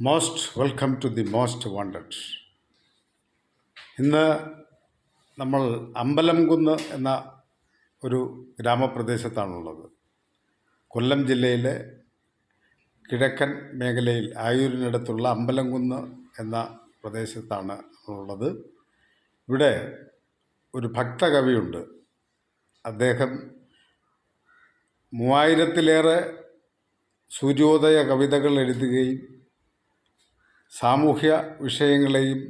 Most welcome to the most wanted ഇന്ന് നമ്മൾ അമ്പലംകുന്ന് എന്ന ഒരു ഗ്രാമപ്രദേശത്താണുള്ളത്. കൊല്ലം ജില്ലയിലെ കിഴക്കൻ മേഖലയിൽ ആയൂരിനടുത്തുള്ള അമ്പലംകുന്ന് എന്ന പ്രദേശത്താണ് ഉള്ളത് ഇവിടെ ഒരു ഭക്തകവിയുണ്ട്. അദ്ദേഹം മൂവായിരത്തിലേറെ സൂര്യോദയ കവിതകൾ എഴുതുകയും സാമൂഹ്യ വിഷയങ്ങളെയും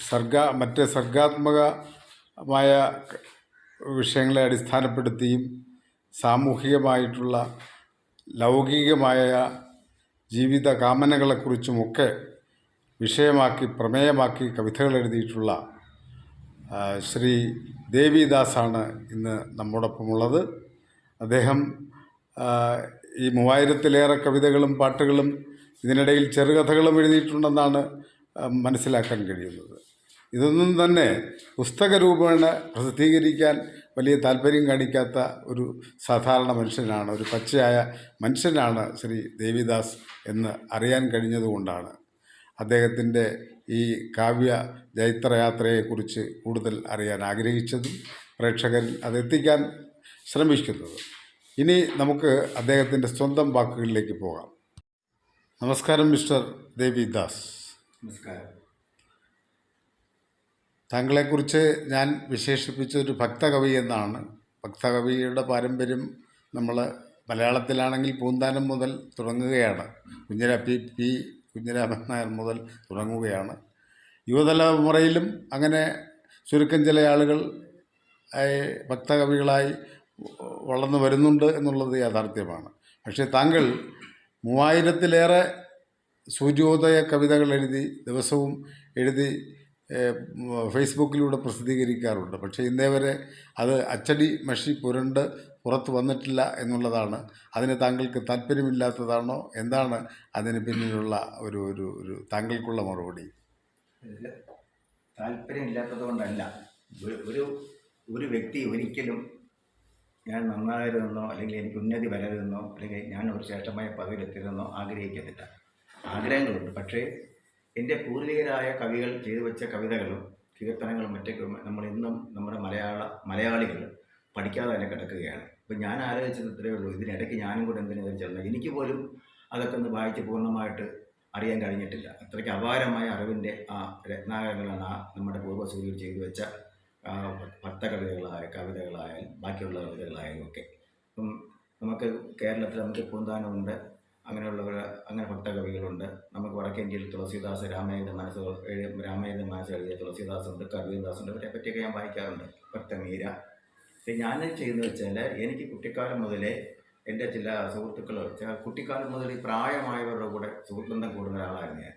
സർഗ മറ്റ് സർഗാത്മകമായ വിഷയങ്ങളെ അടിസ്ഥാനപ്പെടുത്തിയും സാമൂഹികമായിട്ടുള്ള ലൗകികമായ ജീവിത കാമനകളെക്കുറിച്ചുമൊക്കെ വിഷയമാക്കി പ്രമേയമാക്കി കവിതകൾ എഴുതിയിട്ടുള്ള ശ്രീ ദേവിദാസാണ് ഇന്ന് നമ്മോടൊപ്പമുള്ളത്. അദ്ദേഹം ഈ മൂവായിരത്തിലേറെ കവിതകളും പാട്ടുകളും ഇതിനിടയിൽ ചെറുകഥകളും എഴുതിയിട്ടുണ്ടെന്നാണ് മനസ്സിലാക്കാൻ കഴിയുന്നത്. ഇതൊന്നും തന്നെ പുസ്തക രൂപേണ പ്രസിദ്ധീകരിക്കാൻ വലിയ താല്പര്യം കാണിക്കാത്ത ഒരു സാധാരണ മനുഷ്യനാണ് ഒരു പച്ചയായ മനുഷ്യനാണ് ശ്രീ ദേവിദാസ് എന്ന് അറിയാൻ കഴിഞ്ഞതുകൊണ്ടാണ്. അദ്ദേഹത്തിന്റെ ഈ കാവ്യ ജൈത്രയാത്രയെക്കുറിച്ച് കൂടുതൽ അറിയാൻ ആഗ്രഹിച്ചതും പ്രേക്ഷകൻ അതെത്തിക്കാൻ ശ്രമിക്കുന്നത്. ഇനി നമുക്ക് അദ്ദേഹത്തിന്റെ സ്വന്തം വാക്കുകളിലേക്ക് പോകാം. നമസ്കാരം മിസ്റ്റർ ദേവിദാസ്. നമസ്കാരം. താങ്കളെക്കുറിച്ച് ഞാൻ വിശേഷിപ്പിച്ച ഒരു ഭക്തകവി എന്നാണ്. ഭക്തകവിയുടെ പാരമ്പര്യം നമ്മൾ മലയാളത്തിലാണെങ്കിൽ പൂന്താനം മുതൽ തുടങ്ങുകയാണ്. കുഞ്ഞിര പി പി കുഞ്ഞിരാമൻ നായർ മുതൽ തുടങ്ങുകയാണ്. യുവതലമുറയിലും അങ്ങനെ ചുരുക്കം ചില ആളുകൾ ഭക്തകവികളായി വളർന്നു വരുന്നുണ്ട് എന്നുള്ളത് യാഥാർത്ഥ്യമാണ്. പക്ഷേ താങ്കൾ മൂവായിരത്തിലേറെ സൂര്യോദയ കവിതകൾ എഴുതി ദിവസവും എഴുതി ഫേസ്ബുക്കിലൂടെ പ്രസിദ്ധീകരിക്കാറുണ്ട്. പക്ഷേ ഇന്നേ വരെ അത് അച്ചടി മഷി പുരണ്ട് പുറത്ത് വന്നിട്ടില്ല എന്നുള്ളതാണ്. അതിന് താങ്കൾക്ക് താല്പര്യമില്ലാത്തതാണോ? എന്താണ് അതിന് പിന്നിലുള്ള ഒരു ഒരു ഒരു താങ്കൾക്കുള്ള മറുപടി? താല്പര്യമില്ലാത്തത് കൊണ്ടല്ല ഒരു ഒരു വ്യക്തി ഒരിക്കലും ഞാൻ നന്നാകരുതെന്നോ അല്ലെങ്കിൽ എനിക്ക് ഉന്നതി വരരുതെന്നോ അല്ലെങ്കിൽ ഞാൻ ഒരു ശ്രേഷ്ഠമായ പദവിയിലെത്തരുതെന്നോ ആഗ്രഹിക്കുന്നില്ല ആഗ്രഹങ്ങളുണ്ട്. പക്ഷേ എന്റെ പൂർവികരായ കവികൾ ചെയ്തു വെച്ച കവിതകളും കീർത്തനങ്ങളും മറ്റൊക്കെ നമ്മൾ ഇന്നും നമ്മുടെ മലയാള മലയാളികൾ പഠിക്കാതെ തന്നെ കിടക്കുകയാണ്. ഇപ്പം ഞാൻ ആലോചിച്ചത് ഇത്രയേ ഉള്ളൂ. ഇതിനിടയ്ക്ക് ഞാനും കൂടെ എന്തിനു ചെന്നത് എനിക്ക് പോലും അതൊക്കെ ഒന്ന് വായിച്ച് പൂർണമായിട്ട് അറിയാൻ കഴിഞ്ഞിട്ടില്ല. അത്രയ്ക്ക് അപാരമായ അറിവിന്റെ ആ രത്നാകരങ്ങളാണ് ആ നമ്മുടെ പൂർവസൂര്യർ ചെയ്തു വെച്ച ഭക്തകവിതകളായ കവിതകളായാലും ബാക്കിയുള്ള കവിതകളായാലും ഒക്കെ. ഇപ്പം നമുക്ക് കേരളത്തിൽ നമുക്ക് പൂന്താനമുണ്ട് അങ്ങനെയുള്ളവർ അങ്ങനെ ഭക്തകവികളുണ്ട് നമുക്ക് വടക്കേ ഇന്ത്യയിൽ തുളസീദാസ് രാമായണ മനസ്സ് എഴുതിയ രാമേന്ദ്ര മനസ്സ് എഴുതിയ തുളസീദാസുണ്ട് കവിദാസുണ്ട് ഇവരെ പറ്റിയൊക്കെ ഞാൻ വായിക്കാറുണ്ട്. ഭക്തമീര പക്ഷേ ഞാൻ ചെയ്യുന്നത് വെച്ചാൽ എനിക്ക് കുട്ടിക്കാലം മുതലേ എന്റെ ചില സുഹൃത്തുക്കൾ കുട്ടിക്കാലം മുതൽ പ്രായമായവരുടെ കൂടെ സുഹൃത്തുബന്ധം കൂടുന്ന ഒരാളായിരുന്നു ഞാൻ.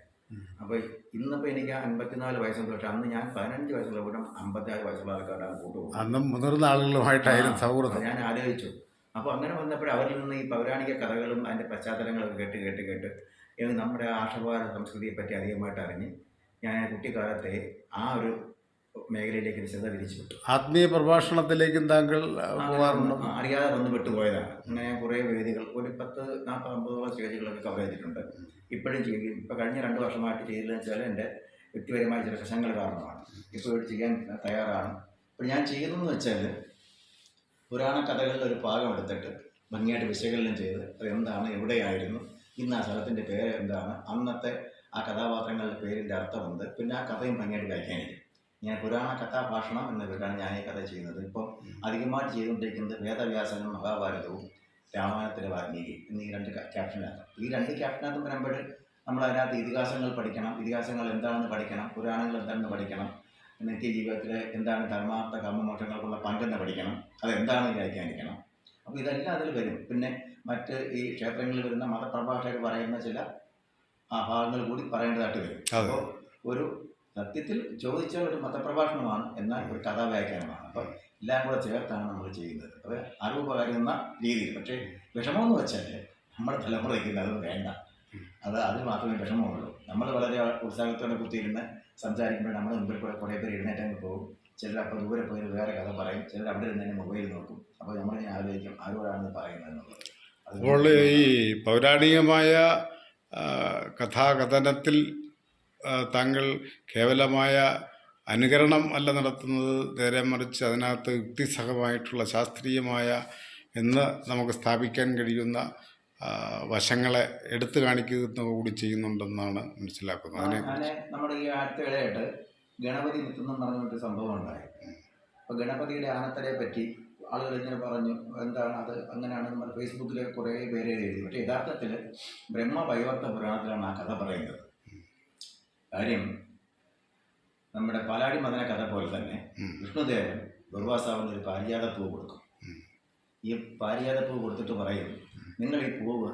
അപ്പോൾ ഇന്നിപ്പോൾ എനിക്ക് അൻപത്തിനാല് വയസ്സുണ്ട്. പക്ഷേ അന്ന് ഞാൻ പതിനഞ്ച് വയസ്സുള്ള കൂട്ടം അമ്പത്തിനാല് വയസ്സുള്ള ആൾക്കാരാണ് കൂട്ടുപോകും അന്നും മുതിർന്ന ആളുകളുമായിട്ടായിരുന്നു സൗഹൃദം. ഞാൻ ആലോചിച്ചു. അപ്പോൾ അങ്ങനെ വന്നപ്പോൾ അവരിൽ നിന്ന് ഈ പൗരാണിക കഥകളും അതിന്റെ പശ്ചാത്തലങ്ങളൊക്കെ കേട്ട് കേട്ട് കേട്ട് ഇത് നമ്മുടെ ആഷഭാര സംസ്കൃതിയെ പറ്റി അധികമായിട്ട് അറിഞ്ഞ് ഞാൻ കുട്ടിക്കാലത്തെ ആ ഒരു മേഖലയിലേക്ക് ശ്രദ്ധ തിരിച്ചു ആത്മീയ പ്രഭാഷണത്തിലേക്കും താങ്കൾ അറിയാതെ വന്ന് വിട്ടുപോയതാണ്. അങ്ങനെ കുറേ വേദികൾ ഒരു പത്ത് നാൽപ്പത് അമ്പതോളം സ്റ്റേജുകളൊക്കെ കവർ ചെയ്തിട്ടുണ്ട്. ഇപ്പോഴും ചെയ്യും ഇപ്പോൾ കഴിഞ്ഞ രണ്ട് വർഷമായിട്ട് ചെയ്തതെന്ന് വെച്ചാൽ എന്റെ വ്യക്തിപരമായ ചില പ്രശ്നങ്ങൾ കാരണമാണ്. ഇപ്പോൾ ഇവിടെ ചെയ്യാൻ തയ്യാറാണ്. ഇപ്പോൾ ഞാൻ ചെയ്യുന്നതെന്ന് വെച്ചാൽ പുരാണ കഥകളിൽ ഒരു ഭാഗം എടുത്തിട്ട് ഭംഗിയായിട്ട് വിശകലനം ചെയ്ത് എന്താണ് എവിടെയായിരുന്നു ഇന്ന് ആ സ്ഥലത്തിന്റെ പേര് എന്താണ് അന്നത്തെ ആ കഥാപാത്രങ്ങളുടെ പേരിന്റെ അർത്ഥമുണ്ട് പിന്നെ ആ കഥയും ഭംഗിയായിട്ട് വ്യാഖ്യാനിക്കും. ഞാൻ പുരാണ കഥാഭാഷണം എന്ന പേരിലാണ് ഞാൻ ഈ കഥ ചെയ്യുന്നത്. ഇപ്പം അധികമായിട്ട് ചെയ്തുകൊണ്ടിരിക്കുന്നത് വേദവ്യാസനും മഹാഭാരതവും രാമായണത്തിലെ വാൽമീകി എന്നീ രണ്ട് ക്യാ- ക്യാപ്ഷനകത്ത് ഈ രണ്ട് ക്യാപ്ഷനകത്തും വരുമ്പോൾ നമ്മൾ അതിനകത്ത് ഇതിഹാസങ്ങൾ പഠിക്കണം ഇതിഹാസങ്ങൾ എന്താണെന്ന് പഠിക്കണം പുരാണങ്ങൾ എന്താണെന്ന് പഠിക്കണം നിത്യ ജീവിതത്തിൽ എന്താണ് ധർമാർത്ഥ കർമ്മമോക്ഷങ്ങൾക്കുള്ള പങ്കെന്ന് പഠിക്കണം അതെന്താണെന്ന് വ്യാഖ്യാനിക്കണം. അപ്പോൾ ഇതെല്ലാം അതിൽ വരും. പിന്നെ മറ്റ് ഈ ക്ഷേത്രങ്ങളിൽ വരുന്ന മതപ്രഭാഷകർ പറയുന്ന ചില ആ ഭാഗങ്ങൾ കൂടി പറയേണ്ടതായിട്ട് വരും. അപ്പോൾ ഒരു സത്യത്തിൽ ചോദിച്ച ഒരു മതപ്രഭാഷണമാണ് എന്നാൽ ഒരു കഥാ വ്യാഖ്യാനമാണ് അപ്പോൾ എല്ലാം കൂടെ ചേർത്താണ് നമ്മൾ ചെയ്യുന്നത്. അത് അറിവ് പകരുന്ന രീതിയിൽ. പക്ഷേ വിഷമമെന്ന് വെച്ചാൽ നമ്മുടെ തലമുറയ്ക്ക് അത് വേണ്ട. അത് അതിന് മാത്രമേ വിഷമമുള്ളൂ. നമ്മൾ വളരെ ഉത്സാഹത്തോടെ കുത്തിയിരുന്ന് സംസാരിക്കുമ്പോൾ നമ്മൾ മുമ്പിൽ കൂടെ കുറേ പേര് എഴുന്നേറ്റങ്ങ് പോകും. ചിലർ അപ്പോൾ ദൂരെ പോയി വേറെ കഥ പറയും. ചിലർ അവിടെ ഇരുന്ന് തന്നെ മൊബൈൽ നോക്കും. അപ്പോൾ നമ്മൾ ഞാൻ ആലോചിക്കും ആരോടാണെന്ന് പറയുന്നത് അപ്പോൾ ഈ പൗരാണികമായ കഥാകഥനത്തിൽ താങ്കൾ കേവലമായ അനുകരണം അല്ല നടത്തുന്നത് നേരെ മറിച്ച് അതിനകത്ത് യുക്തിസഹമായിട്ടുള്ള ശാസ്ത്രീയമായ എന്ന് നമുക്ക് സ്ഥാപിക്കാൻ കഴിയുന്ന വശങ്ങളെ എടുത്തു കാണിക്കുന്ന കൂടി ചെയ്യുന്നുണ്ടെന്നാണ് മനസ്സിലാക്കുന്നത്. അതിനെ നമ്മുടെ ഈ അടുത്തിടെയായിട്ട് ഗണപതി മിത്തെന്നും പറഞ്ഞൊരു സംഭവം ഉണ്ടായി. അപ്പോൾ ഗണപതിയുടെ ആനത്തലയെ പറ്റി ആളുകൾ ഇങ്ങനെ പറഞ്ഞു എന്താണ് അത് അങ്ങനെയാണ് നമ്മൾ ഫേസ്ബുക്കിൽ കുറേ പേര് എഴുതി. പക്ഷേ യഥാർത്ഥത്തിൽ ബ്രഹ്മവൈവർത്ത പുരാണത്തിലാണ് ആ കഥ പറയുന്നത്. കാര്യം നമ്മുടെ പാലാടി മദന കഥ പോലെ തന്നെ വിഷ്ണുദേവൻ ദുർവാസാവിന് ഒരു പാരിജാത പൂവ് കൊടുക്കും ഈ പാരിജാത പൂവ് കൊടുത്തിട്ട് പറയും നിങ്ങൾ ഈ പൂവ്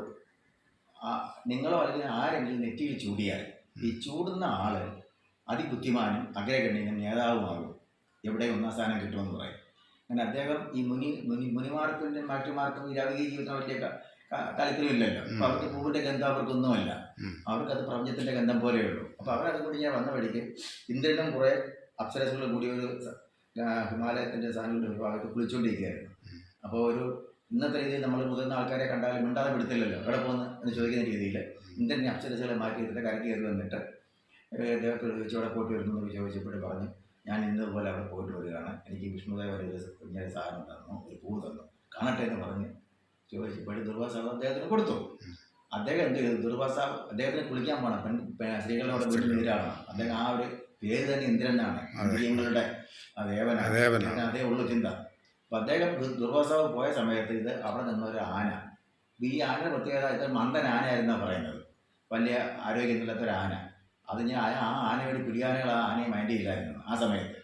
നിങ്ങളോ അല്ലെങ്കിൽ ആരെങ്കിലും നെറ്റിയിൽ ചൂടിയാൽ ഈ ചൂടുന്ന ആൾ അതിബുദ്ധിമാനും അഗ്രഗണ്യനും നേതാവുമാകും. എവിടെ ഒന്നാം സ്ഥാനം കിട്ടുമെന്ന് പറയും. അങ്ങനെ അദ്ദേഹം ഈ മുനി മുനി മുനിമാർക്കും മറ്റുമാർക്കും ഈ രാവിലെ ജീവിതം വലിയ താല്പര്യമില്ലല്ലോ. അപ്പൊ അവർക്ക് പൂവിന്റെ ഗന്ധം അവർക്കൊന്നുമല്ല. അവർക്ക് അവർക്കത് പ്രപഞ്ചത്തിന്റെ ഗന്ധം പോലെയുള്ളൂ അപ്പൊ അവരത് കൂടി ഞാൻ വന്ന വഴിക്ക് ഇന്ദ്രനും കുറെ അപ്സരസുകളും കൂടി ഒരു ഹിമാലയത്തിന്റെ സാധനങ്ങളുടെ ഒരു ഭാഗത്ത് കുളിച്ചുകൊണ്ടിരിക്കുകയായിരുന്നു അപ്പോൾ ഒരു ഇന്നത്തെ രീതിയിൽ നമ്മൾ മുതിർന്ന ആൾക്കാരെ കണ്ടാലും മിണ്ടാതെ വിടുത്തില്ലല്ലോ എവിടെ പോകുന്നു എന്ന് ചോദിക്കുന്ന രീതിയിൽ ഇന്ദ്രനെ അപ്സരസുകളെ മാറ്റി ഇതിന്റെ കരക്ക് കയറി വന്നിട്ട് അദ്ദേഹത്തോട് ചോദിച്ചു അവിടെ പോയിട്ട് വരുന്നു എന്ന് ചോദിച്ചപ്പോൾ പറഞ്ഞു ഞാൻ ഇന്നതുപോലെ അവിടെ പോയിട്ട് വരികയാണ്. എനിക്ക് വിഷ്ണുദേവ ഒരു സാധനം തന്നു ഒരു പൂ തന്നു. കാണട്ടെ എന്ന് പറഞ്ഞ് ചോദിച്ചപ്പോൾ ദുർവാസാവ് അദ്ദേഹത്തിന് കൊടുത്തു. അദ്ദേഹം എന്ത് ചെയ്തു? ദുർവാസാവ് അദ്ദേഹത്തിന് കുളിക്കാൻ പോകണം പെൺ സ്ത്രീകളോട് വീട്ടിൽ എതിരാണ്. അദ്ദേഹം ആ ഒരു പേര് തന്നെ ഇന്ദ്രനാണ്. ഇന്ദ്രിയങ്ങളുടെ ദേവനാണ്. അതേ ഉള്ളു ചിന്ത. അപ്പം അദ്ദേഹം ദുർവാസാവ് പോയ സമയത്ത് ഇത് അവിടെ നിന്ന ഒരു ആന. ഈ ആന പ്രത്യേകത ഇത് മന്ദൻ ആനയായിരുന്നാണ് പറയുന്നത്. വലിയ ആരോഗ്യമില്ലാത്ത ഒരു ആന. അത് ഞാൻ ആ- ആനയുടെ ആനയോട് പിടിയാനകൾ ആ ആനയെ മൈൻഡ് ചെയ്യില്ലായിരുന്നു ആ സമയത്ത്.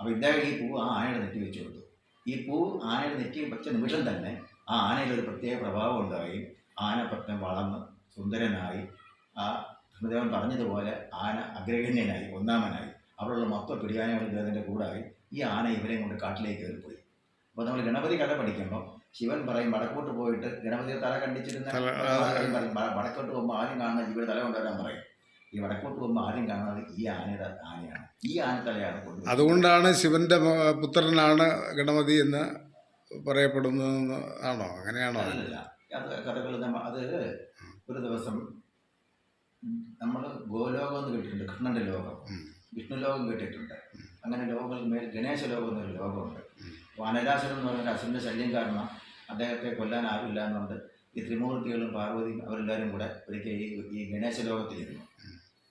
അപ്പോൾ ഇദ്ദേഹം ഈ പൂ ആ ആനയുടെ നെറ്റി വെച്ചു കൊടുത്തു. ഈ പൂ ആനയുടെ നെറ്റി വെച്ച നിമിഷം തന്നെ ആ ആനയിൽ ഒരു പ്രത്യേക പ്രഭാവം ഉണ്ടായി. ആന വളർന്ന് സുന്ദരനായി. ആ കൃഷ്ണദേവൻ പറഞ്ഞതുപോലെ ആന അഗ്രഗണ്യനായി ഒന്നാമനായി. അവിടെയുള്ള മൊത്തം പിടിയാനകൾ ഇദ്ദേഹത്തിന്റെ കൂടായി. ഈ ആന ഇവരെയും കൊണ്ട് കാട്ടിലേക്ക് കയറിപ്പോയി. അപ്പോൾ നമ്മൾ ഗണപതി കഥ പഠിക്കുമ്പോൾ ശിവൻ പറയും വടക്കോട്ട് പോയിട്ട് ഗണപതിയെ തല കണ്ടിച്ചിരുന്ന വടക്കോട്ട് പോകുമ്പോൾ ആദ്യം കാണുന്ന ജീവിയുടെ തല കൊണ്ടുവരാൻ പറയും. ഈ വടക്കോട്ട് പോകുമ്പോൾ ആദ്യം കാണുന്നത് ഈ ആനയുടെ ആനയാണ്. ഈ ആനത്തലയാണ് അതുകൊണ്ടാണ് ശിവന്റെ പുത്രനാണ് ഗണപതി എന്ന് പറയപ്പെടുന്നതെന്ന് ആണോ? അങ്ങനെയാണോ? അല്ല അത് കഥകൾ അത് ഒരു ദിവസം നമ്മൾ ഗോലോകം എന്ന് കേട്ടിട്ടുണ്ട് കൃഷ്ണന്റെ ലോകം. വിഷ്ണു ലോകം കേട്ടിട്ടുണ്ട്. അങ്ങനെ ലോകങ്ങൾക്ക് മേൽ ഗണേശ ലോകം എന്നൊരു ലോകമുണ്ട്. അനരാശനം എന്ന് പറയുന്ന അസുരന്റെ ശല്യം കാരണം അദ്ദേഹത്തെ കൊല്ലാൻ ആരുമില്ല എന്നുകൊണ്ട് ഈ ത്രിമൂർത്തികളും പാർവതിയും അവരെല്ലാവരും കൂടെ ഒരിക്കൽ ഈ ഈ ഗണേശ ലോകത്തിലിരുന്നു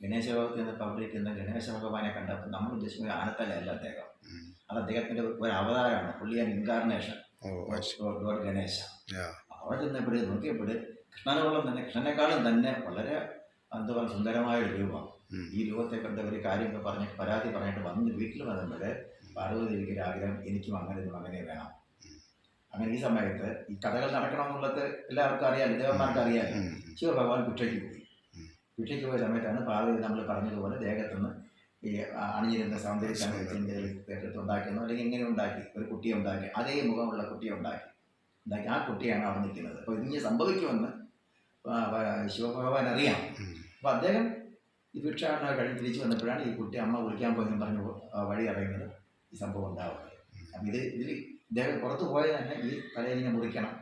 ഗണേശ ലോകത്തിൽ നിന്ന് അവിടെ ഇരിക്കുന്ന ഗണേശ ഭഗവാനെ കണ്ടപ്പോൾ നമ്മൾ ഉദ്ദേശിക്കുന്ന ആനത്തലയല്ല അദ്ദേഹം. അത് അദ്ദേഹത്തിന്റെ ഒരു അവതാരമാണ്. പുള്ളി ആൻഡ് ഇൻകാർണേഷൻ ഗോഡ് ഗണേശ. അവിടെ ചെന്നപ്പോഴേ നോക്കിയപ്പോൾ കൃഷ്ണനോളം തന്നെ കൃഷ്ണനേക്കാളും തന്നെ വളരെ എന്താ പറയുക സുന്ദരമായ ഒരു രൂപം ഈ രൂപത്തെ കണ്ട ഒരു കാര്യമൊക്കെ പറഞ്ഞ് പരാതി പറഞ്ഞിട്ട് വന്ന് വീട്ടിൽ വന്നപ്പോഴേ പാർവതി ഒരു ആഗ്രഹം എനിക്കും അങ്ങനെ ഒരു മകനെ വേണം. അങ്ങനെ ഈ സമയത്ത് ഈ കഥകൾ നടക്കണം എന്നുള്ളത് എല്ലാവർക്കും അറിയാം ദേവന്മാർക്ക് അറിയാം. ശിവ ശിവഭഗവാൻ ഭിക്ഷയ്ക്ക് പോയി. ഭിക്ഷയ്ക്ക് പോയ സമയത്താണ് പാർവതി നമ്മൾ പറഞ്ഞതുപോലെ ദേഹത്തുനിന്ന് ഈ അണിഞ്ഞിരുന്ന സൗന്ദര്യ ഉണ്ടാക്കുന്നു അല്ലെങ്കിൽ എങ്ങനെ ഉണ്ടാക്കി? ഒരു കുട്ടിയെ ഉണ്ടാക്കി. അതേ മുഖമുള്ള കുട്ടിയെ ഉണ്ടാക്കി. ഉണ്ടാക്കി. ആ കുട്ടിയാണ് അവിടെ നിൽക്കുന്നത്. അപ്പോൾ ഇതിങ്ങനെ സംഭവിക്കുമെന്ന് ശിവഭഗവാൻ അറിയാം. അപ്പോൾ അദ്ദേഹം ഈ ഭിക്ഷാടന കഴിഞ്ഞ് തിരിച്ചു വന്നപ്പോഴാണ് ഈ കുട്ടി അമ്മ വിളിക്കാൻ പോയെന്ന് പറഞ്ഞു വഴി അറിയുന്നത് ഈ സംഭവം ഉണ്ടാവുന്നത്. അപ്പം ഇത് ഇതിൽ ഇദ്ദേഹം പുറത്ത് പോയത് തന്നെ ഈ തലയിങ്ങനെ മുറിക്കണം.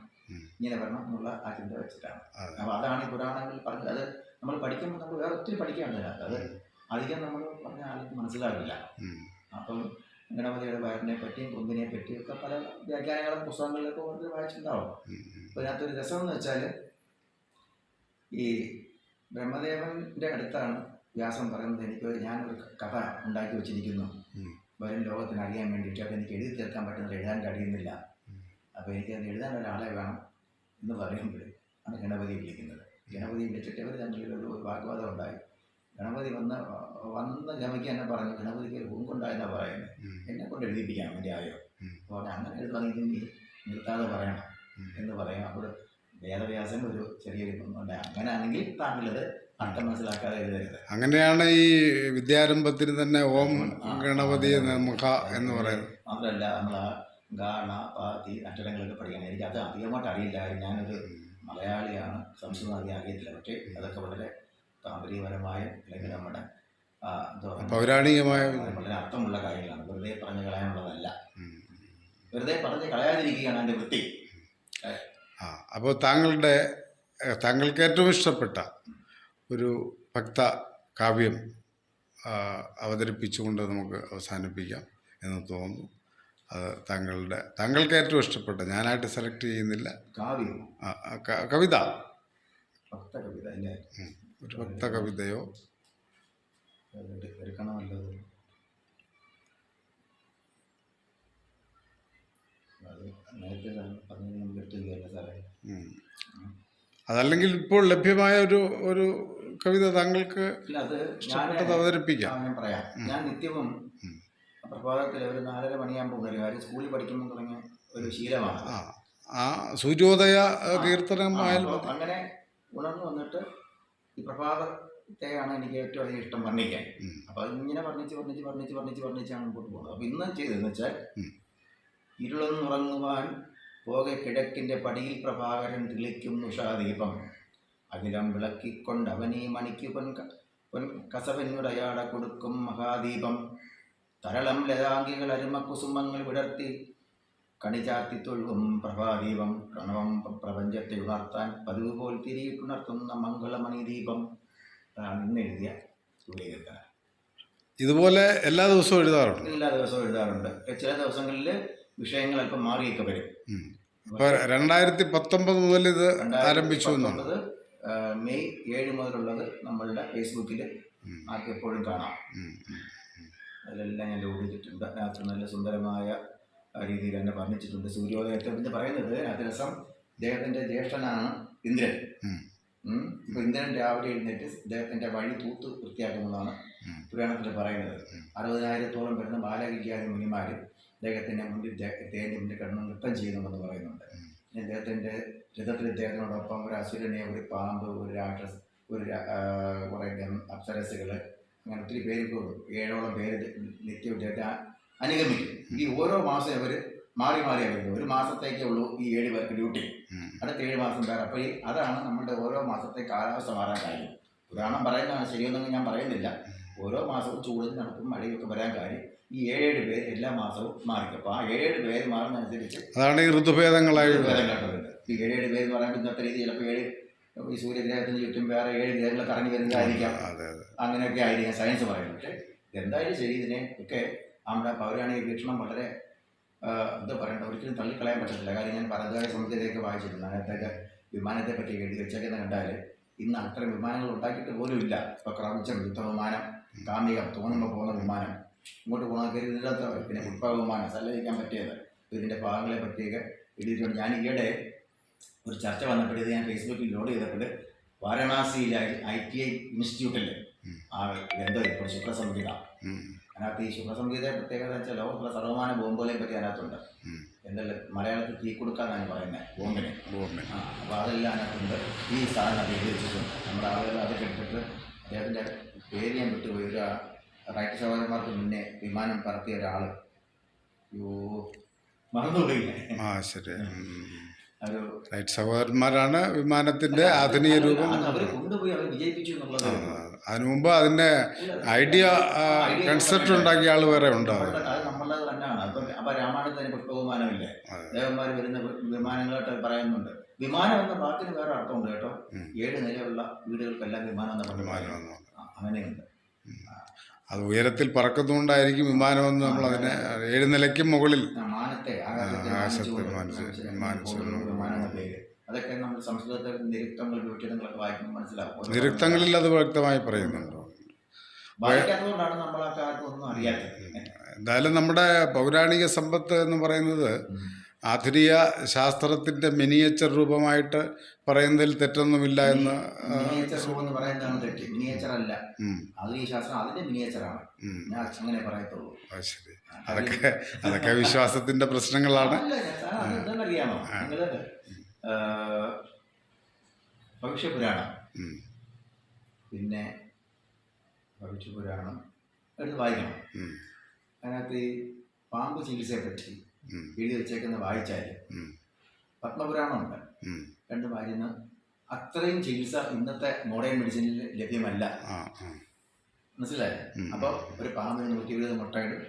ഇങ്ങനെ വരണം എന്നുള്ള ആ ചിന്ത വെച്ചിട്ടാണ്. അപ്പോൾ അതാണ് ഈ പുരാണങ്ങളിൽ പറഞ്ഞത്. അത് നമ്മൾ പഠിക്കുമ്പോൾ നമ്മൾ വേറെ ഒത്തിരി പഠിക്കാനുണ്ട് അത് അധികം നമ്മൾ പറഞ്ഞ ആൾക്ക് മനസ്സിലാവില്ല. അപ്പം ഗണപതിയുടെ വയറിനെ പറ്റിയും കൊമ്പിനെ പറ്റിയും ഒക്കെ പല വ്യാഖ്യാനങ്ങളും പുസ്തകങ്ങളിലൊക്കെ ഓരോരുത്തർ വായിച്ചിട്ടുണ്ടാവും. അപ്പോൾ ഇതിനകത്തൊരു രസം എന്ന് വെച്ചാൽ ഈ ബ്രഹ്മദേവന്റെ അടുത്താണ് വ്യാസം പറയുന്നത്. എനിക്ക് ഞാനൊരു കഥ ഉണ്ടാക്കി വെച്ചിരിക്കുന്നു. വരും ലോകത്തിന് അറിയാൻ വേണ്ടിയിട്ട്. അത് എനിക്ക് എഴുതി തീർക്കാൻ പറ്റുന്നത് എഴുതാൻ കഴിയുന്നില്ല. അപ്പോൾ എനിക്ക് അത് എഴുതാൻ ഒരാളെ വേണം എന്ന് പറയുമ്പോൾ ആണ് ഗണപതി വിളിക്കുന്നത്. ഗണപതി വിളിച്ചിട്ട് അവർ തമ്മിൽ ഒരു വാഗ്വാദം ഉണ്ടായി. ഗണപതി വന്ന് വന്ന് ഗമിക്ക് എന്നെ പറഞ്ഞു ഗണപതിക്ക് ഒരു ഹുങ്കുണ്ടായെന്നാണ് പറയുന്നത്. എന്നെ കൊണ്ട് എഴുതിപ്പിക്കാൻ വേണ്ടി ആയോ? ഉം. അപ്പോൾ അങ്ങനെ എഴുതുവാണെങ്കിൽ നീ നിർത്താതെ പറയണം എന്ന് പറയും. അപ്പോൾ വേദവ്യാസൻ ഒരു ചെറിയൊരു ഉണ്ട് അങ്ങനെ ആണെങ്കിൽ താങ്കളത് അർത്ഥം മനസ്സിലാക്കാതെ എഴുതരുത്. അങ്ങനെയാണ് ഈ വിദ്യാരംഭത്തിന് തന്നെ ഓം ഗണപതി മുഖ എന്ന് പറയുന്നത്. മാത്രമല്ല നമ്മൾ ആ ഗാണ പാതി അക്ഷരങ്ങളൊക്കെ പഠിക്കണം. എനിക്ക് അത് അധികമായിട്ട് അറിയില്ല. ഞാനൊരു മലയാളിയാണ് സംസ്കൃതം അറിയാൻ അറിയത്തില്ല. പക്ഷേ അതൊക്കെ വളരെ താന്ത്രികപരമായ അല്ലെങ്കിൽ നമ്മുടെ പൗരാണികമായ വളരെ അർത്ഥമുള്ള കാര്യങ്ങളാണ്. വെറുതെ പറഞ്ഞു കളയാനുള്ളതല്ല. വെറുതെ പറഞ്ഞ് കളയാതിരിക്കുകയാണ് എന്റെ വൃത്തി. ആ അപ്പോൾ താങ്കളുടെ താങ്കൾക്ക് ഏറ്റവും ഇഷ്ടപ്പെട്ട ഒരു ഭക്ത കാവ്യം അവതരിപ്പിച്ചുകൊണ്ട് നമുക്ക് അവസാനിപ്പിക്കാം എന്ന് തോന്നുന്നു. അത് താങ്കളുടെ താങ്കൾക്ക് ഏറ്റവും ഇഷ്ടപ്പെട്ട ഞാനായിട്ട് സെലക്ട് ചെയ്യുന്നില്ല. കവിത. കവിത. ഒരു ഭക്ത കവിതയോ? അത് എടു- എടുക്കണമല്ലോ അത്. അത് നേരത്തെ പറഞ്ഞു നമുക്ക് എടുത്തില്ല സാറേ. ഉം. അതല്ലെങ്കിൽ ഇപ്പോൾ ലഭ്യമായ ഒരു ഒരു കവിത താങ്കൾക്ക് ഇഷ്ടപ്പെട്ടത് അവതരിപ്പിക്കാം. ഞാൻ പറയാം. ഞാൻ നിത്യവും പ്രഭാതത്തിൽ ഒരു നാലര മണിയാകുമ്പോൾ ഉണരും കാര്യം സ്കൂളിൽ പഠിക്കുമ്പോൾ തുടങ്ങിയ ഒരു ശീലമാണ്. ആ സൂര്യോദയ ആ, കീർത്തനമായാലും അങ്ങനെ ഉണർന്നു വന്നിട്ട് ഈ പ്രഭാതത്തെയാണ് എനിക്ക് ഏറ്റവും അധികം ഇഷ്ടം വർണിക്കാൻ. അപ്പൊ അപ്പോൾ അതിങ്ങനെ വർണിച്ച് വർണിച്ച് വർണിച്ച് വർണിച്ച് വർണിച്ചാണ് മുമ്പോട്ട് പോകുന്നത്. അപ്പോൾ ഇന്ന് ചെയ്തതെന്ന് വെച്ചാൽ ഇരുളന്നുറങ്ങുവാൻ ഇരുളൊന്നുറങ്ങുവാൻ പോകെ കിഴക്കിന്റെ പടിയിൽ പ്രഭാകരൻ തെളിക്കും ഉഷാദീപം അഖിലം വിളക്കിക്കൊണ്ട് അവനീ മണിക്ക് പൊൻ പൊൻ കസവനുടയാട കൊടുക്കും മഹാദീപം. തരളം ലതാംഗികൾ അരുമക്കുസുമങ്ങൾ വിടർത്തി കണിചാർത്തി തൊഴുകും പ്രഭാദീപം പ്രണവം പ്ര- പ്രപഞ്ചത്തെ ഉണർത്താൻ പതിവ് പോൽ തിരിയിട്ടുണർത്തുന്ന മംഗളമണി ദീപം എന്ന് ഇന്ന് എഴുതിയ സൂര്യകീർത്തന ഇതുപോലെ എല്ലാ ദിവസവും എഴുതാറുണ്ട്. എല്ലാ ദിവസവും എഴുതാറുണ്ട്. ചില ദിവസങ്ങളിൽ വിഷയങ്ങൾ അല്പം മാറിയൊക്കെ വരും. രണ്ടായിരത്തി പത്തൊമ്പത് മുതൽ ഇത് ആരംഭിച്ചു എന്നുള്ളത് മെയ് ഏഴ് മുതലുള്ളത് നമ്മളുടെ ഫേസ്ബുക്കിൽ ആർക്കെപ്പോഴും കാണാം. അതിലെല്ലാം ഞാൻ ലോഡ് ചെയ്തിട്ടുണ്ട്. അതിനകത്ത് നല്ല സുന്ദരമായ രീതിയിൽ തന്നെ വർണിച്ചിട്ടുണ്ട്. സൂര്യോദയത്തെ പിന്നെ പറയുന്നത് അതിനകത്ത് രസം ഇദ്ദേഹത്തിന്റെ ജ്യേഷ്ഠനാണ് ഇന്ദ്രൻ. ഇപ്പൊ ഇന്ദ്രൻ രാവിലെ എഴുന്നേറ്റ് ഇദ്ദേഹത്തിന്റെ വഴി തൂത്ത് വൃത്തിയാക്കുന്നതാണ് പുരാണത്തിൽ പറയുന്നത്. അറുപതിനായിരത്തോളം വരുന്ന ബാലകിരിയാതി മുനിമാര് ദേഹത്തിന്റെ മുന്നിൽ തേന്റെ മുന്നിൽ കിടന്ന് നൃത്തം ചെയ്യുന്നുണ്ടെന്ന് പറയുന്നുണ്ട്. അദ്ദേഹത്തിന്റെ രഥത്തിൽ ഇദ്ദേഹത്തിനോടൊപ്പം ഒരു അസുരനെ ഒരു പാമ്പ് ഒരു രാക്ഷസ് ഒരു കുറെ അപ്സരസുകൾ അങ്ങനെ ഒത്തിരി പേര് ഏഴോളം പേര് നിത്യം ഇദ്ദേഹത്തെ അനുഗമിക്കും. ഈ ഓരോ മാസം ഇവർ മാറി മാറി വരുന്നത് ഒരു മാസത്തേക്കേ ഉള്ളൂ ഈ ഏഴ് പേർക്ക് ഡ്യൂട്ടി. അടുത്ത ഏഴ് മാസം വേറെ. അപ്പോൾ ഈ അതാണ് നമ്മുടെ ഓരോ മാസത്തെ കാലാവസ്ഥ മാറാൻ കാര്യം. ഉദാഹരണം പറയുന്നതാണ് ശരിയൊന്നും ഞാൻ പറയുന്നില്ല. ഓരോ മാസവും ചൂടും നടക്കും മഴയൊക്കെ വരാൻ കാര്യം ഈ ഏഴേഴ് പേര് എല്ലാ മാസവും മാറിക്കും. അപ്പോൾ ആ ഏഴേഴ് പേര് മാറുന്നതനുസരിച്ച് അതാണ് ഈ ഋതുഭേദങ്ങളായി ഭേദം ഈ ഏഴേഴ് പേര് എന്ന് പറയുമ്പോൾ ഇന്നത്തെ രീതി ചിലപ്പോൾ ഏഴ് ഈ സൂര്യഗ്രഹത്തിന് ചുറ്റും വേറെ ഏഴ് ഗ്രഹങ്ങൾ കറങ്ങി വരുന്നതായിരിക്കാം. അങ്ങനെയൊക്കെ ആയിരിക്കാം സയൻസ് പറയുന്നത്. പക്ഷേ എന്തായാലും ശരി ഇതിനെ ഒക്കെ നമ്മുടെ പൗരാണിക വീക്ഷണം വളരെ എന്താ പറയണ്ട ഒരിക്കലും തള്ളിക്കളയാൻ പറ്റത്തില്ല. കാര്യം ഞാൻ പരതായ സമുദ്രത്തിലേക്ക് വായിച്ചിരുന്നു. അതിനകത്തൊക്കെ വിമാനത്തെ പറ്റി എഴുതി വെച്ചേക്കുന്ന കണ്ടാൽ ഇന്ന് അത്തരം വിമാനങ്ങൾ ഉണ്ടാക്കിയിട്ട് പോലും ഇല്ല. ഇപ്പോൾ ക്രമിച്ചം യുദ്ധവിമാനം കാമികം തോന്നുമ്പോൾ പോകുന്ന വിമാനം ഇങ്ങോട്ട് പോകണം കയറി ഇതിനകത്ത് പിന്നെ പുഷ്പ വിമാനം സല്ലപിക്കാൻ പറ്റിയത്. ഇതിന്റെ ഭാഗങ്ങളെ പറ്റിയൊക്കെ എഴുതിയിട്ടുണ്ട്. ഞാൻ ഈയിടെ ഒരു ചർച്ച വന്നപ്പോഴത് ഞാൻ ഫേസ്ബുക്കിൽ ലോഡ് ചെയ്തപ്പോൾ വാരണാസിയിലെ ഐ ടി ഐ ഇൻസ്റ്റിറ്റ്യൂട്ടിൽ. ആ ഗ്രന്ഥം ഇപ്പോൾ ശുക്രസംഹിത അതിനകത്ത് ഈ ശുക്രസംഹിതയുടെ പ്രത്യേകത വെച്ചാൽ ലോകത്തുള്ള സർവമാന ബോംബോലെയും പറ്റി അതിനകത്തുണ്ട്. എന്തല്ല? മലയാളത്തിൽ തീ കൊടുക്കാന്നാണ് പറയുന്നത് ബോംബിനെ. ബോംബിനെ. ആ അപ്പോൾ അതെല്ലാം അതിനകത്തുണ്ട്. ഈ സാധനം എഴുതി വെച്ചിട്ടുണ്ട്. നമ്മുടെ ആളുകൾ അത് കേട്ടിട്ട് അദ്ദേഹത്തിന്റെ പേര് ഞാൻ വിട്ടുപോയി. ഒരു റൈറ്റ് സഹോദരന്മാർക്ക് മുന്നേ വിമാനം പറത്തിയ ഒരാൾ യോ മറന്നുപോയില്ലേ? ആ ശരി. റൈറ്റ് സഹോദരന്മാരാണ് വിമാനത്തിന്റെ ആധുനിക രൂപം. അതിനു മുമ്പ് അതിന്റെ ഐഡിയ കൺസെപ്റ്റ് ഉണ്ടാക്കിയ ആൾ വേറെ ഉണ്ടാവും. അപ്പം രാമായണത്തിൽ തന്നെ പുഷ്പവിമാനമില്ലേ ദേവന്മാർ വരുന്ന വി- വിമാനങ്ങളായിട്ട് പറയുന്നുണ്ട്. വിമാനം എന്ന വാക്കിന് വേറെ അർത്ഥമുണ്ട് കേട്ടോ. ഏഴ് നിലയുള്ള വീടുകൾക്കെല്ലാം വിമാനം എന്ന അങ്ങനെയുണ്ട്. അത് ഉയരത്തിൽ പറക്കുന്നതുകൊണ്ടായിരിക്കും വിമാനമെന്ന് നമ്മൾ അതിനെ ഏഴ് നിലയ്ക്കും മുകളിൽ ആകാശത്തെ അതൊക്കെ നമ്മൾ സംസ്കൃതത്തിൽ നിരുക്തങ്ങൾ വിവക്ഷങ്ങളൊക്കെ വായിക്കുമ്പോൾ മനസ്സിലാവും. ഓരോ നിരുക്തങ്ങളിൽ അത് വ്യക്തമായി പറയുന്നുണ്ട്? എന്തായാലും നമ്മുടെ പൗരാണിക സമ്പത്ത് എന്ന് പറയുന്നത് ആധുനിക ശാസ്ത്രത്തിന്റെ മിനിയേച്ചർ രൂപമായിട്ട് പറയുന്നതിൽ തെറ്റൊന്നുമില്ല എന്ന് ശരി. അതൊക്കെ അതൊക്കെ വിശ്വാസത്തിന്റെ പ്രശ്നങ്ങളാണ്. ഭവിഷ്യപുരാണം പിന്നെ ഭവിഷ്യപുരാണം എടുത്ത് വായിക്കണം. അതിനകത്ത് പാമ്പ് ചികിത്സയെ പറ്റി എഴുതി വെച്ചേക്കുന്ന വായിച്ചാൽ പത്മപുരാണമുണ്ട്. രണ്ട് വായിക്കുന്ന അത്രയും ചികിത്സ ഇന്നത്തെ മോഡേൺ മെഡിസിനിൽ ലഭ്യമല്ല. മനസ്സിലായോ? അപ്പോൾ ഒരു പാമ്പിന് നൂറ്റി ഇരുപത് മുട്ടയിടും.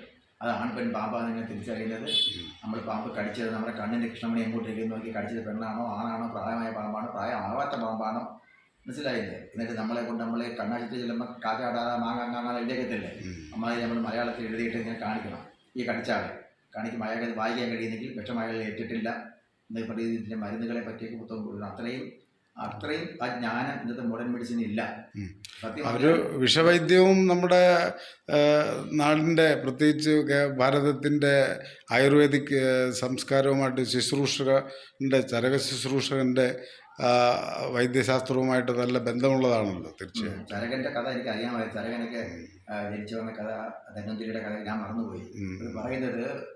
അത് ആൺ പെൺ പാമ്പാണ് ഇങ്ങനെ തിരിച്ചറിയുന്നത്. നമ്മൾ പാമ്പ് കടിച്ചത് നമ്മുടെ കണ്ണിന്റെ കൃഷ്ണമണി എങ്ങോട്ടേക്ക് നോക്കി കടിച്ചത് പെണ്ണാണോ ആണാണോ പ്രായമായ പാമ്പാണോ പ്രായമാവാത്ത പാമ്പാണോ? മനസ്സിലായില്ലേ? എന്നിട്ട് നമ്മളെ കൊണ്ട് നമ്മളെ കണ്ണാശത്തിൽ ചെല്ലുമ്പോൾ കാക്കാടാതെ മാങ്ങാങ്ങാങ്ങാതെ എഴുതിയൊക്കത്തില്ലേ? അമ്മായി നമ്മൾ മലയാളത്തിൽ എഴുതിയിട്ട് ഇങ്ങനെ കാണിക്കണം. ഈ കടിച്ചാളെ. കാണിക്കുമ്പോൾ അയാൾക്ക് വായിക്കാൻ കഴിയുന്നെങ്കിൽ പക്ഷേ അയാൾ ഏറ്റിട്ടില്ല എന്ന് പറയുന്ന ഇതിന്റെ മരുന്നുകളെ പറ്റിയൊക്കെ പുസ്തകം കൊടുക്കണം. അത്രയും അത്രയും ആ ജ്ഞാനം ഇന്നത്തെ മോഡേൺ മെഡിസിൻ ഇല്ല. ഒരു വിഷവൈദ്യവും നമ്മുടെ നാടിന്റെ പ്രത്യേകിച്ച് ഭാരതത്തിന്റെ ആയുർവേദിക് സംസ്കാരവുമായിട്ട് ശുശ്രൂഷകന്റെ ചരക ശുശ്രൂഷകന്റെ വൈദ്യശാസ്ത്രവുമായിട്ട് നല്ല ബന്ധമുള്ളതാണല്ലോ തീർച്ചയായും. ചരകന്റെ കഥ എനിക്ക് അറിയാമായിരുന്നു ചരകനൊക്കെ ജനിച്ചു വന്ന കഥ ധന്വന്തിരിയുടെ കഥ ഞാൻ മറന്നുപോയി. പറയുന്നത്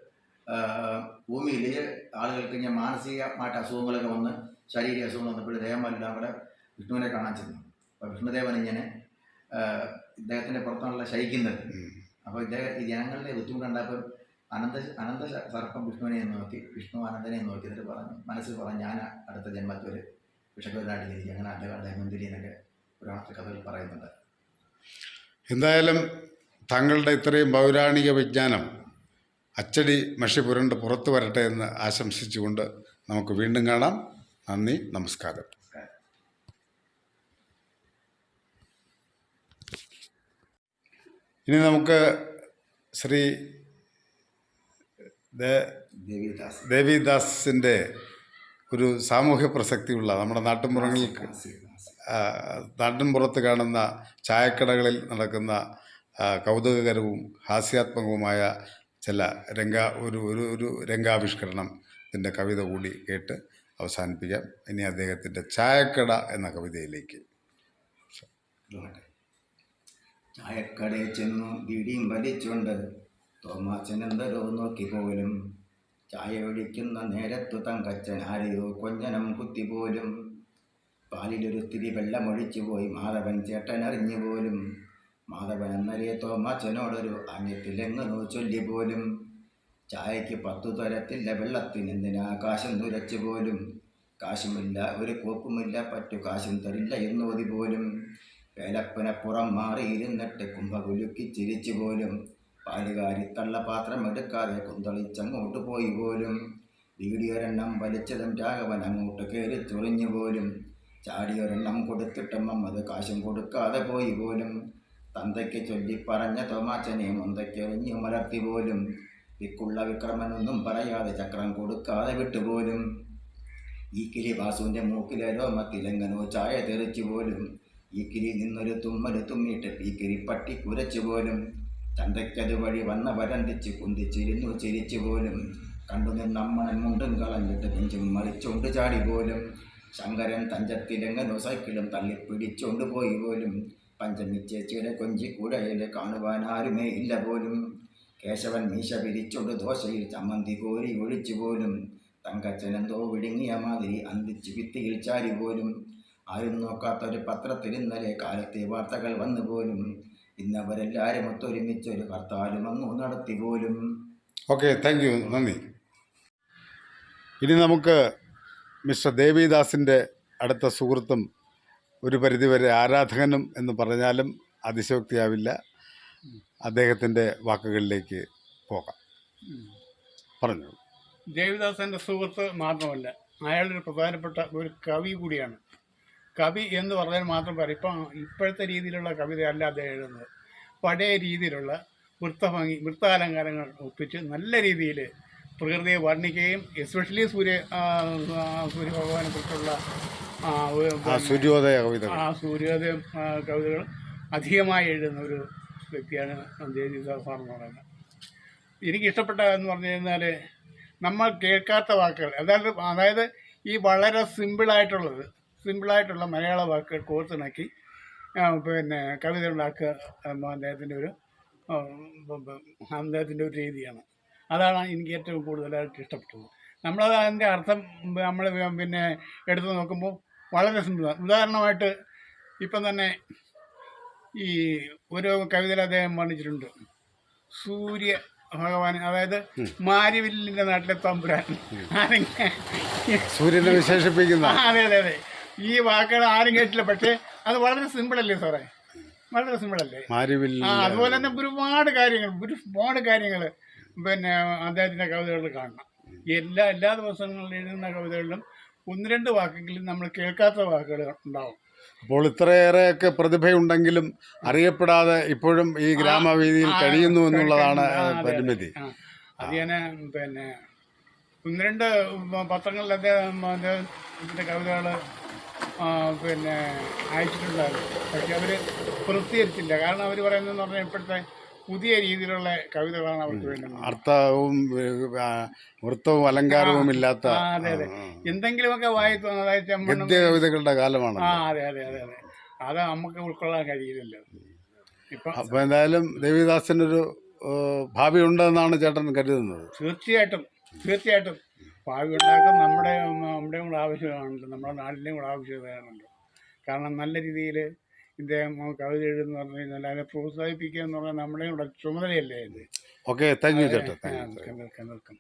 ഭൂമിയിൽ ആളുകൾക്ക് ഇങ്ങനെ മാനസികമായിട്ട് അസുഖങ്ങളൊക്കെ വന്ന് ശാരീരിക അസുഖങ്ങൾ വന്നപ്പോൾ ദേവന്മാരെല്ലാം കൂടെ വിഷ്ണുവിനെ കാണാൻ ചെന്നു. അപ്പോൾ വിഷ്ണുദേവൻ ഇങ്ങനെ ഇദ്ദേഹത്തിന്റെ പുറത്താണല്ലോ ശയിക്കുന്നത്. അപ്പോൾ ഇദ്ദേഹം ഈ ജനങ്ങളുടെ ബുദ്ധിമുട്ടുണ്ടായപ്പോൾ അനന്ത അനന്ത സർപ്പം വിഷ്ണുവിനെ നോക്കി വിഷ്ണു അനന്തനെ നോക്കി എന്നിട്ട് പറഞ്ഞു മനസ്സിൽ പറഞ്ഞു ഞാൻ അടുത്ത ജന്മത്തിൽ ഒരു വിഷക്കുവരായിട്ട് ജനിക്കും അങ്ങനെ അദ്ദേഹം ധന്വന്തിരി എന്നൊക്കെ പുരാണത്തെ കഥകൾ പറയുന്നുണ്ട്. എന്തായാലും താങ്കളുടെ ഇത്രയും പൗരാണിക വിജ്ഞാനം അച്ചടി മഷി പുരണ്ട് പുറത്തു വരട്ടെ എന്ന് ആശംസിച്ചുകൊണ്ട് നമുക്ക് വീണ്ടും കാണാം. നന്ദി നമസ്കാരം. ഇനി നമുക്ക് ശ്രീ ദേവിദാസിന്റെ ഒരു സാമൂഹ്യ പ്രസക്തിയുള്ള നമ്മുടെ നാട്ടിൻപുറങ്ങളിൽ നാട്ടിൻപുറത്ത് കാണുന്ന ചായക്കടകളിൽ നടക്കുന്ന കൗതുകകരവും ഹാസ്യാത്മകവുമായ ചില രംഗ ഒരു ഒരു ഒരു രംഗാവിഷ്കരണം ഇതിന്റെ കവിത കൂടി കേട്ട് അവസാനിപ്പിക്കാം. ഇനി അദ്ദേഹത്തിന്റെ ചായക്കട എന്ന കവിതയിലേക്ക്. ചായക്കടയിൽ ചെന്നു ബീഡിയും വലിച്ചുകൊണ്ട് തോമാച്ചനെന്തരോ നോക്കി പോലും. ചായ ഒഴിക്കുന്ന നേരത്തു തങ്കച്ചൻ ആരെയോ കൊഞ്ഞനം കുത്തി പോലും. പാലിലൊരു സ്ഥിതി വെള്ളമൊഴിച്ചു പോയി മാധവൻ ചേട്ടൻ അറിഞ്ഞു പോലും. മാധവൻ എന്നറിയ തോമാച്ചനോടൊരു അന്യത്തിലെങ്ങനോ ചൊല്ലി പോലും ചായയ്ക്ക് പത്തു തരത്തില്ല വെള്ളത്തിന് എന്തിനാ കാശും തുരച്ചു പോലും കാശുമില്ല ഒരു കോപ്പുമില്ല പറ്റു കാശും തരില്ല എന്നോതി പോലും. വേലപ്പനപ്പുറം മാറിയിരുന്നിട്ട് കുംഭകുലുക്കി ചിരിച്ചു പോലും. പാലുകാരി തള്ളപാത്രം എടുക്കാതെ കുന്തളിച്ചങ്ങോട്ട് പോയി പോലും. വീടിയൊരെണ്ണം വലിച്ചതും രാഘവൻ അങ്ങോട്ട് കയറി ചൊറിഞ്ഞു പോലും. ചാടിയൊരെണ്ണം കൊടുത്തിട്ടും അത് കാശും കൊടുക്കാതെ പോയി പോലും. തന്തയ്ക്ക് ചൊല്ലിപ്പറഞ്ഞ തോമാച്ചനെ മുന്തയ്ക്കെറിഞ്ഞു മലർത്തി പോലും. വിക്കുള്ള വിക്രമനൊന്നും പറയാതെ ചക്രം കൊടുക്കാതെ വിട്ടുപോലും. ഈ കിളി വാസുവിന്റെ മൂക്കിലെ രോമത്തിലെങ്ങനോ ചായ തെറിച്ചു പോലും. ഈ കിളി നിന്നൊരു തുമ്മൽ തുമ്മിയിട്ട് ഈ കിളി പട്ടി കുരച്ചു പോലും. തന്തയ്ക്കത് വഴി വന്ന വരന്തിച്ച് കുന്തിച്ചിരുന്നു ചിരിച്ചു പോലും. കണ്ടു നിന്നമ്മണൻ മുണ്ടും കളഞ്ഞിട്ട് നെഞ്ചും മറിച്ചുകൊണ്ട് ചാടി പോലും. ശങ്കരൻ തഞ്ചത്തിലെങ്ങനോ സൈക്കിളും തള്ളിപ്പിടിച്ചുകൊണ്ട് പോയി പോലും. പഞ്ചമി ചേച്ചിയുടെ കൊഞ്ചി കാണുവാൻ ആരുമേ ഇല്ല പോലും. കേശവൻ മീശ പിരിച്ചോണ്ട് ദോശയിൽ ചമ്മന്തി കോരി ഒഴിച്ചു പോലും. തങ്കച്ചനെന്തോ വിടുങ്ങിയ മാതിരി അന്തിച്ചു ഭിത്തിയിൽ ചാരി പോലും. ആരും നോക്കാത്തൊരു പത്രത്തിൽ ഇന്നലെ കാലത്തെ വാർത്തകൾ വന്നു പോലും. ഇന്നവരെല്ലാവരും ഒത്തൊരുമിച്ചൊരു ഹർത്താലും അങ്ങു നടത്തി പോലും. ഓക്കെ താങ്ക് യു നന്ദി. ഇനി നമുക്ക് മിസ്റ്റർ ദേവിദാസിന്റെ അടുത്ത സുഹൃത്തും ഒരു പരിധിവരെ ആരാധകനും എന്ന് പറഞ്ഞാലും അതിശോക്തിയാവില്ല അദ്ദേഹത്തിന്റെ വാക്കുകളിലേക്ക് പോകാം. പറഞ്ഞു ദേവിദാസന്റെ സുഹൃത്ത് മാത്രമല്ല അയാളൊരു പ്രധാനപ്പെട്ട ഒരു കവി കൂടിയാണ്. കവി എന്ന് പറഞ്ഞാൽ മാത്രം പറയും ഇപ്പം ഇപ്പോഴത്തെ രീതിയിലുള്ള കവിതയല്ല അദ്ദേഹം എഴുതുന്നത്. പഴയ രീതിയിലുള്ള വൃത്തഭംഗി വൃത്താലങ്കാരങ്ങൾ ഒപ്പിച്ച് നല്ല രീതിയിൽ പ്രകൃതിയെ വർണിക്കുകയും എസ്പെഷ്യലി സൂര്യ സൂര്യഭഗവാനെ കുറിച്ചുള്ള സൂര്യോദയ കവിത ആ സൂര്യോദയ കവിതകൾ അധികമായി എഴുതുന്ന ഒരു വ്യക്തിയാണ് ദേവിദാസ് സാർ എന്ന് പറയുന്നത്. എനിക്ക് ഇഷ്ടപ്പെട്ട എന്ന് പറഞ്ഞു കഴിഞ്ഞാൽ നമ്മൾ കേൾക്കാത്ത വാക്കുകൾ അതായത് അതായത് ഈ വളരെ സിമ്പിളായിട്ടുള്ളത് സിമ്പിളായിട്ടുള്ള മലയാള വാക്കുകൾ കോർത്തിണക്കി പിന്നെ കവിത ഉണ്ടാക്കുക അദ്ദേഹത്തിന്റെ ഒരു അദ്ദേഹത്തിന്റെ ഒരു രീതിയാണ്. അതാണ് എനിക്ക് ഏറ്റവും കൂടുതലായിട്ട് ഇഷ്ടപ്പെട്ടത്. നമ്മളത് അതിന്റെ അർത്ഥം നമ്മൾ പിന്നെ എടുത്തു നോക്കുമ്പോൾ വളരെ സിമ്പിളാണ് ഉദാഹരണമായിട്ട് ഇപ്പം തന്നെ ഈ ഒരു കവിതയിൽ അദ്ദേഹം വർണിച്ചിട്ടുണ്ട്. സൂര്യ ഭഗവാൻ അതായത് മാരിവില്ലിന്റെ നാട്ടിലെ തമ്പുരാൻ സൂര്യനെ വിശേഷിപ്പിക്കുന്ന. അതെ അതെ അതെ. ഈ വാക്കുകൾ ആരും കേട്ടില്ല പക്ഷേ അത് വളരെ സിമ്പിളല്ലേ സാറേ? വളരെ സിമ്പിളല്ലേ? ആ അതുപോലെ തന്നെ ഒരുപാട് കാര്യങ്ങൾ ഒരുപാട് കാര്യങ്ങൾ പിന്നെ അദ്ദേഹത്തിന്റെ കവിതകൾ കാണണം. എല്ലാ എല്ലാ ദിവസങ്ങളിലും എഴുതുന്ന കവിതകളിലും ഒന്ന് രണ്ട് വാക്കെങ്കിലും നമ്മൾ കേൾക്കാത്ത വാക്കുകൾ ഉണ്ടാവും. അപ്പോൾ ഇത്രയേറെയൊക്കെ പ്രതിഭയുണ്ടെങ്കിലും അറിയപ്പെടാതെ ഇപ്പോഴും ഈ ഗ്രാമവീതിയിൽ കഴിയുന്നു എന്നുള്ളതാണ്. പരിമിതി. അത് ഞാൻ പിന്നെ ഒന്ന് രണ്ട് പത്രങ്ങളിൽ അദ്ദേഹം അദ്ദേഹത്തിന്റെ കവിതകൾ പിന്നെ അയച്ചിട്ടുണ്ടായിരുന്നു. പക്ഷെ അവർ പ്രസിദ്ധീകരിച്ചില്ല. കാരണം അവർ പറയുന്നതെന്ന് പറഞ്ഞാൽ ഇപ്പോഴത്തെ പുതിയ രീതിയിലുള്ള കവിതകളാണ് അവർക്ക് വേണ്ടത് അർത്ഥവും വൃത്തവും അലങ്കാരവും ഇല്ലാത്ത അതെ അതെ. എന്തെങ്കിലുമൊക്കെ വായിത്തു അതായത് കവിതകളുടെ കാലമാണ് ആ അതെ അതെ അതെ അതെ. അത് നമുക്ക് ഉൾക്കൊള്ളാൻ കഴിയില്ലല്ലോ. ഇപ്പം അപ്പോൾ എന്തായാലും ദേവിദാസിനൊരു ഭാവി ഉണ്ടെന്നാണ് ചേട്ടൻ കരുതുന്നത്. തീർച്ചയായിട്ടും തീർച്ചയായിട്ടും. ഭാവി ഉണ്ടാക്കാൻ നമ്മുടെ നമ്മുടെയും കൂടെ ആവശ്യമാണല്ലോ. നമ്മുടെ നാടിന്റെയും കൂടെ ആവശ്യമാണല്ലോ. കാരണം നല്ല രീതിയിൽ ഇദ്ദേഹം കവിത എഴുതുന്ന പറഞ്ഞു കഴിഞ്ഞാൽ അതിനെ പ്രോത്സാഹിപ്പിക്കുക എന്ന് പറഞ്ഞാൽ നമ്മുടെ ചുമതലയല്ലേ ഇത്? ഓക്കെ താങ്ക് യു ചേട്ടാ. നിൽക്കാം നിൽക്കാം